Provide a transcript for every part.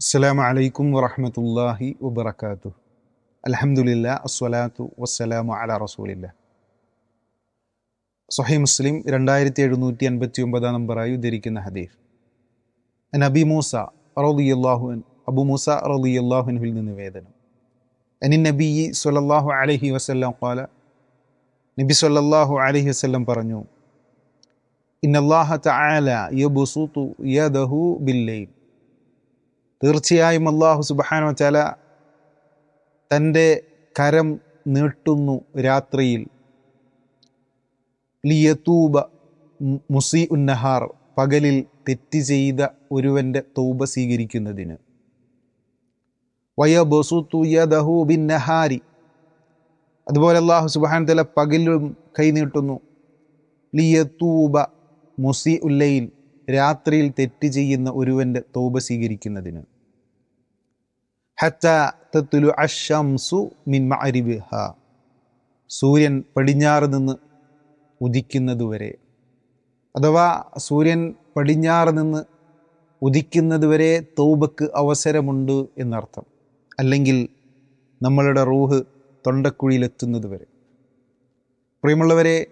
അസ്സലാമു അലൈക്കും വറഹമത്തല്ലാഹി വബർക്കാത്തു അലഹമുല്ല അസ്വലാത്തു വസ്സലാമു അല റസൂലില്ല. സൊഹൈ മുസ്ലിം രണ്ടായിരത്തി എഴുന്നൂറ്റി അൻപത്തി ഒമ്പതാം നമ്പറായി ഉദ്ധരിക്കുന്ന ഹദീഫ് നബി മൂസ റളിയല്ലാഹുൻ അബു മൂസ റളിയല്ലാഹുൻഹിൽ നിന്ന് വേദനം. അനി നബി സൊല്ലാഹു അലഹി വസ്ല്ലാം ഖാല നബി സൊല്ലാഹു അലഹി വസല്ലം പറഞ്ഞു ഇന്നല്ലാഹ തആല യബ്സുതു യദഹു ബില്ലൈൽ തീർച്ചയായും അള്ളാഹു സുബാനോ ചല തന്റെ കരം നീട്ടുന്നു രാത്രിയിൽ. ലിയത്തൂബ മുസി ഉന്നഹാർ പകലിൽ തെറ്റ് ചെയ്ത ഒരുവന്റെ തൗബ സ്വീകരിക്കുന്നതിന്. നഹാരി അതുപോലെ അള്ളാഹു സുബാൻ തല പകലും കൈനീട്ടുന്നു ലിയത്തൂബ മുസി ഉല്ലയിൽ രാത്രിയിൽ തെറ്റ് ചെയ്യുന്ന ഒരുവന്റെ തോപ സ്വീകരിക്കുന്നതിന്. ഹത്ത മിൻ സൂര്യൻ പടിഞ്ഞാറ് നിന്ന് ഉദിക്കുന്നതുവരെ അഥവാ സൂര്യൻ പടിഞ്ഞാറ് നിന്ന് ഉദിക്കുന്നതുവരെ തൗബക്ക് അവസരമുണ്ട് എന്നർത്ഥം. അല്ലെങ്കിൽ നമ്മളുടെ റൂഹ് തൊണ്ടക്കുഴിയിലെത്തുന്നതുവരെ പ്രിയമുള്ളവരെ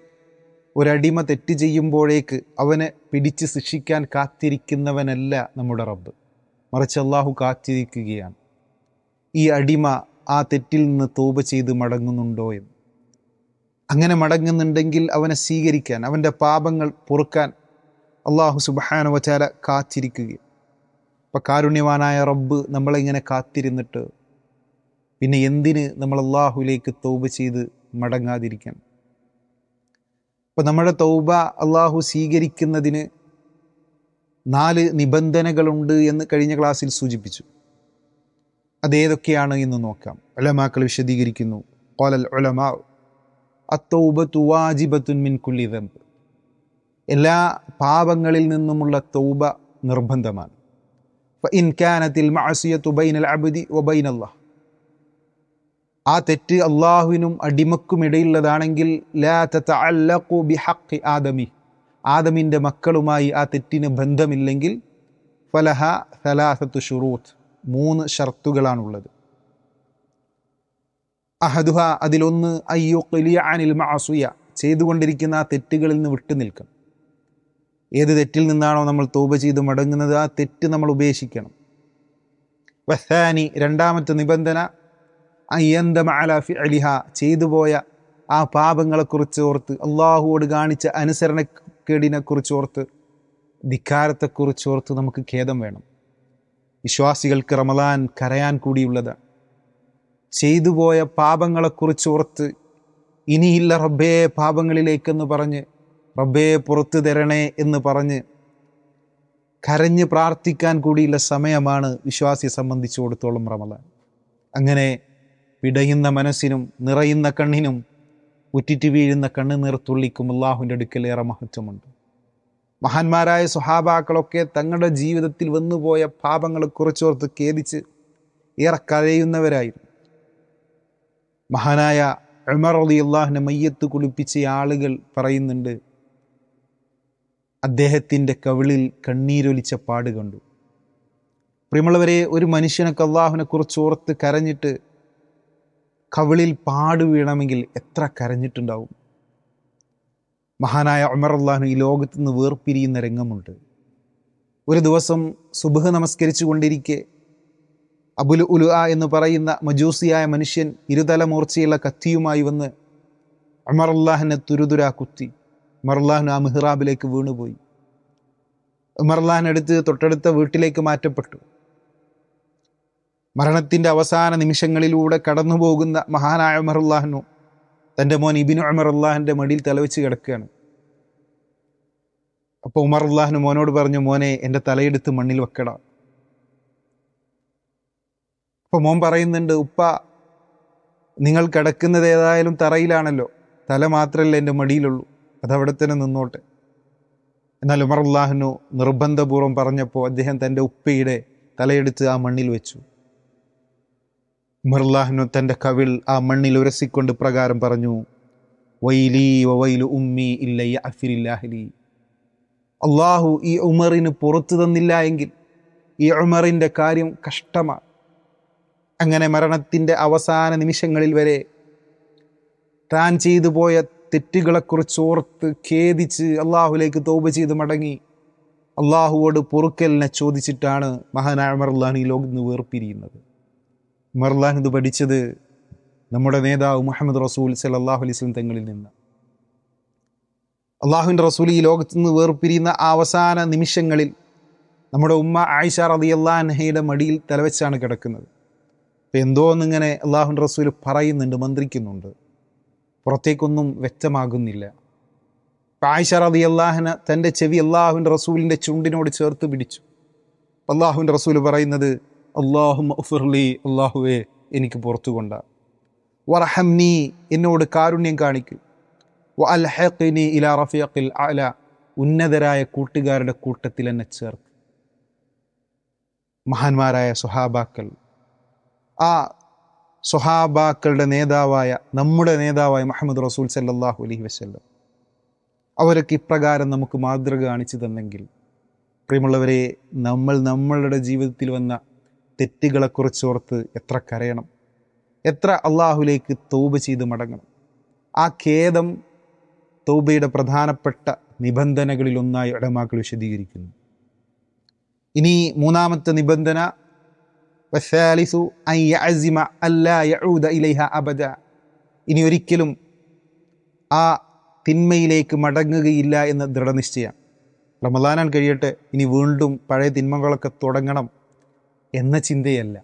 ഒരടിമ തെറ്റ് ചെയ്യുമ്പോഴേക്ക് അവനെ പിടിച്ച് ശിക്ഷിക്കാൻ കാത്തിരിക്കുന്നവനല്ല നമ്മുടെ റബ്ബ്. മറിച്ച് അള്ളാഹു കാത്തിരിക്കുകയാണ്. ഈ അടിമ ആ തെറ്റിൽ നിന്ന് തോപ ചെയ്ത് മടങ്ങുന്നുണ്ടോ എന്ന്. അങ്ങനെ മടങ്ങുന്നുണ്ടെങ്കിൽ അവനെ സ്വീകരിക്കാൻ അവന്റെ പാപങ്ങൾ പൊറുക്കാൻ അള്ളാഹു സുബാന വചാല കാത്തിരിക്കുകയും അപ്പം കാരുണ്യവാനായ റബ്ബ് നമ്മളിങ്ങനെ കാത്തിരുന്നിട്ട് പിന്നെ എന്തിന് നമ്മൾ അള്ളാഹുലേക്ക് തോപ് ചെയ്ത് മടങ്ങാതിരിക്കണം? അപ്പോൾ നമ്മുടെ തൗബ അള്ളാഹു സ്വീകരിക്കുന്നതിന് നാല് നിബന്ധനകളുണ്ട് എന്ന് കഴിഞ്ഞ ക്ലാസ്സിൽ സൂചിപ്പിച്ചു. അതേതൊക്കെയാണ് എന്ന് നോക്കാം. ഒലമാക്കൾ വിശദീകരിക്കുന്നു. കോലൽ ഒലമാ അത്തൗബ തുവാജിബത്തുൻ മിൻ കുല്ലി ദമ്പ് എല്ലാ പാപങ്ങളിൽ നിന്നുമുള്ള തൗബ നിർബന്ധമാണ്. ഇൻകാനത്തിൽ മഅസിയത്തു ബൈനൽ അബ്ദി വബൈൻ അല്ലാഹ് ആ തെറ്റ് അള്ളാഹുവിനും അടിമക്കും ഇടയിലുള്ളതാണെങ്കിൽ ലാ ആദമി. ആദമിന്റെ മക്കളുമായി ആ തെറ്റിന് ബന്ധമില്ലെങ്കിൽ ഫലഹ സലാസത്തു ഷുറൂത്ത് മൂന്ന് ഷർത്തുകളാണുള്ളത്. അഹദുഹ അതിലൊന്ന് അയ്യോ കലിയ അനിൽ മാസുയ ചെയ്തുകൊണ്ടിരിക്കുന്ന ആ തെറ്റുകളിൽ നിന്ന് വിട്ടു നിൽക്കണം. ഏത് തെറ്റിൽ നിന്നാണോ നമ്മൾ തോപ ചെയ്ത് മടങ്ങുന്നത് ആ തെറ്റ് നമ്മൾ ഉപേക്ഷിക്കണം. വസാനി രണ്ടാമത്തെ നിബന്ധന അയ്യന്തം അലാഫി അലിഹ ചെയ്തു പോയ ആ പാപങ്ങളെക്കുറിച്ച് ഓർത്ത് അള്ളാഹുവോട് കാണിച്ച അനുസരണക്കേടിനെക്കുറിച്ച് ഓർത്ത് ധിക്കാരത്തെക്കുറിച്ച് ഓർത്ത് നമുക്ക് ഖേദം വേണം. വിശ്വാസികൾക്ക് റമലാൻ കരയാൻ കൂടിയുള്ളതാണ് ചെയ്തു പോയ പാപങ്ങളെക്കുറിച്ച് ഓർത്ത് ഇനിയില്ല റബ്ബേ പാപങ്ങളിലേക്കെന്ന് പറഞ്ഞ് റബ്ബേ പുറത്തു തരണേ എന്ന് പറഞ്ഞ് കരഞ്ഞ് പ്രാർത്ഥിക്കാൻ കൂടിയുള്ള സമയമാണ് വിശ്വാസിയെ സംബന്ധിച്ചിടത്തോളം റമലാൻ അങ്ങനെ പിടയുന്ന മനസ്സിനും നിറയുന്ന കണ്ണിനും ഉറ്റിറ്റ് വീഴുന്ന കണ്ണ് തുള്ളിക്കും അള്ളാഹുവിന്റെ അടുക്കലേറെ മഹത്വമുണ്ട്. മഹാന്മാരായ സ്വഹാബാക്കളൊക്കെ തങ്ങളുടെ ജീവിതത്തിൽ വന്നുപോയ പാപങ്ങളെ കുറച്ചോർത്ത് ഖേദിച്ച് ഏറെ കരയുന്നവരായിരുന്നു. മഹാനായ ഉമർ അലി അള്ളാഹിനെ മയ്യത്ത് കുളിപ്പിച്ച ആളുകൾ പറയുന്നുണ്ട് അദ്ദേഹത്തിന്റെ കവിളിൽ കണ്ണീരൊലിച്ച പാട് കണ്ടു. പ്രിയമുള്ളവരെ ഒരു മനുഷ്യനൊക്കെ അള്ളാഹുവിനെ കുറിച്ച് ഓർത്ത് കരഞ്ഞിട്ട് കവിളിൽ പാട് വീണമെങ്കിൽ എത്ര കരഞ്ഞിട്ടുണ്ടാവും? മഹാനായ ഉമർ അള്ളാഹു ഈ ലോകത്ത് നിന്ന് വേർപിരിയുന്ന രംഗമുണ്ട്. ഒരു ദിവസം സുബഹ് നമസ്കരിച്ചു കൊണ്ടിരിക്കെ അബുൽ ഉലു ആ എന്ന് പറയുന്ന മജൂസിയായ മനുഷ്യൻ ഇരുതല മൂർച്ചയുള്ള കത്തിയുമായി വന്ന് ഉമർ അള്ളാഹിനെ തുരുതുരാ കുത്തി. ഉമർ ആ മെഹ്റാബിലേക്ക് വീണുപോയി. ഉമർ അള്ളാഹിനടുത്ത് തൊട്ടടുത്ത വീട്ടിലേക്ക് മാറ്റപ്പെട്ടു. മരണത്തിന്റെ അവസാന നിമിഷങ്ങളിലൂടെ കടന്നു പോകുന്ന മഹാനായ ഉമറുല്ലാഹനു തന്റെ മോൻ ഇബിനു ഉമറുല്ലാഹിന്റെ മടിയിൽ തലവെച്ച് കിടക്കുകയാണ്. അപ്പോൾ ഉമർ അള്ളാഹിന് മോനോട് പറഞ്ഞു മോനെ എന്റെ തലയെടുത്ത് മണ്ണിൽ വെക്കട. അപ്പോൾ മോൻ പറയുന്നുണ്ട് ഉപ്പ നിങ്ങൾ കിടക്കുന്നത് ഏതായാലും തറയിലാണല്ലോ. തല മാത്രമല്ല എന്റെ മടിയിലുള്ളൂ. അതവിടെ തന്നെ നിന്നോട്ടെ. എന്നാൽ ഉമർ അള്ളാഹിനു നിർബന്ധപൂർവം പറഞ്ഞപ്പോൾ അദ്ദേഹം തന്റെ ഉപ്പയുടെ തലയെടുത്ത് ആ മണ്ണിൽ വെച്ചു. ഉമർലാഹ്നു തന്റെ കവിൾ ആ മണ്ണിൽ ഉരസിക്കൊണ്ട് പ്രകാരം പറഞ്ഞു വൈലി വൈലു ഉമ്മി ഇല്ലയ്യ അഫിരില്ലാഹലി. അള്ളാഹു ഈ ഉമറിന് പുറത്തു തന്നില്ല എങ്കിൽ ഈ ഉമറിന്റെ കാര്യം കഷ്ടമാണ്. അങ്ങനെ മരണത്തിന്റെ അവസാന നിമിഷങ്ങളിൽ വരെ താൻ ചെയ്തു പോയ തെറ്റുകളെക്കുറിച്ച് ഓർത്ത് ഖേദിച്ച് അള്ളാഹുലേക്ക് തോപ ചെയ്ത് മടങ്ങി അള്ളാഹുവോട് പൊറുക്കലിനെ ചോദിച്ചിട്ടാണ് മഹാനായ ഉമർലാൻ ഈ ലോകത്ത് നിന്ന് വേർപിരിയുന്നത്. ഉമർലാൻ ഇത് പഠിച്ചത്? നമ്മുടെ നേതാവ് മുഹമ്മദ് റസൂൽ അലൈഹി സ്വലം തങ്ങളിൽ നിന്ന്. അള്ളാഹുവിന്റെ റസൂൽ ഈ ലോകത്ത് നിന്ന് വേർപിരിയുന്ന അവസാന നിമിഷങ്ങളിൽ നമ്മുടെ ഉമ്മ ആയിഷ റതി അള്ളാഹയുടെ മടിയിൽ തലവെച്ചാണ് കിടക്കുന്നത്. അപ്പം എന്തോന്നിങ്ങനെ അള്ളാഹുൻ റസൂൽ പറയുന്നുണ്ട് മന്ത്രിക്കുന്നുണ്ട്. പുറത്തേക്കൊന്നും വ്യക്തമാകുന്നില്ല. ആയിഷ റതി അള്ളാഹന തന്റെ ചെവി അള്ളാഹുവിന്റെ റസൂലിന്റെ ചുണ്ടിനോട് ചേർത്ത് പിടിച്ചു. അള്ളാഹുവിന്റെ റസൂൽ പറയുന്നത് അള്ളാഹു മഫുർലി അള്ളാഹുവേ എനിക്ക് പുറത്തു കൊണ്ട. വറഹംനി എന്നോട് കാരുണ്യം കാണിക്കൂ. വ അൽഹഖിനി ഇലാ റഫീഖിൽ അല ഉന്നതരായ കൂട്ടുകാരുടെ കൂട്ടത്തിൽ എന്നെ ചേർക്ക് മഹാന്മാരായ സുഹാബാക്കൾ ആ സുഹാബാക്കളുടെ നേതാവായ നമ്മുടെ നേതാവായ മുഹമ്മദ് റസൂൽ സല്ലാഹു അലഹി വസ്ല്ലം. അവരൊക്കെ ഇപ്രകാരം നമുക്ക് മാതൃക കാണിച്ചു തന്നെങ്കിൽ പ്രിയമുള്ളവരെ നമ്മൾ നമ്മളുടെ ജീവിതത്തിൽ വന്ന തെറ്റുകളെക്കുറിച്ചോർത്ത് എത്ര കരയണം? എത്ര അള്ളാഹുലേക്ക് തൗബ ചെയ്ത് മടങ്ങണം? ആ ഖേദം തൗബയുടെ പ്രധാനപ്പെട്ട നിബന്ധനകളിൽ ഒന്നായി ഇടമാക്കൾ വിശദീകരിക്കുന്നു. ഇനി മൂന്നാമത്തെ നിബന്ധന അബദ. ഇനി ഒരിക്കലും ആ തിന്മയിലേക്ക് മടങ്ങുകയില്ല എന്ന് ദൃഢനിശ്ചയം. റമദാനാൻ കഴിയട്ടെ ഇനി വീണ്ടും പഴയ തിന്മകളൊക്കെ തുടങ്ങണം. എന്ന ചിന്തയല്ല.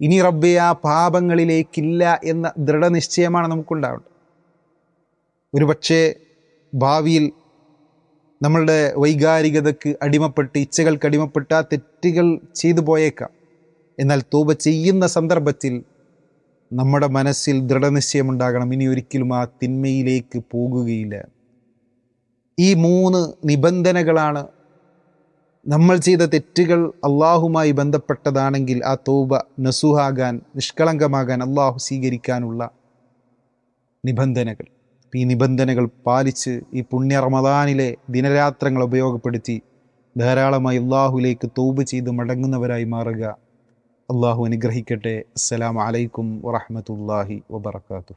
ഇനി റബ്ബെ ആ പാപങ്ങളിലേക്കില്ല എന്ന ദൃഢനിശ്ചയമാണ് നമുക്കുണ്ടാവേണ്ടത്. ഒരുപക്ഷെ ഭാവിയിൽ നമ്മളുടെ വൈകാരികതക്ക് അടിമപ്പെട്ട് ഇച്ഛകൾക്ക് അടിമപ്പെട്ട തെറ്റുകൾ ചെയ്തു പോയേക്കാം. എന്നാൽ തൂബ ചെയ്യുന്ന സന്ദർഭത്തിൽ നമ്മുടെ മനസ്സിൽ ദൃഢനിശ്ചയമുണ്ടാകണം. ഇനി ഒരിക്കലും ആ തിന്മയിലേക്ക് പോകുകയില്ല. ഈ മൂന്ന് നിബന്ധനകളാണ് നമ്മൾ ചെയ്ത തെറ്റുകൾ അള്ളാഹുമായി ബന്ധപ്പെട്ടതാണെങ്കിൽ ആ തോബ നസുഹാകാൻ നിഷ്കളങ്കമാകാൻ അള്ളാഹു സ്വീകരിക്കാനുള്ള നിബന്ധനകൾ. ഈ നിബന്ധനകൾ പാലിച്ച് ഈ പുണ്യ റമദാനിലെ ദിനരാത്രങ്ങൾ ഉപയോഗപ്പെടുത്തി ധാരാളമായി അള്ളാഹുലേക്ക് തോബ് ചെയ്ത് മടങ്ങുന്നവരായി മാറുക. അള്ളാഹു അനുഗ്രഹിക്കട്ടെ. അസ്സലാമലൈക്കും വറഹമത്തല്ലാഹി വബർക്കാത്തു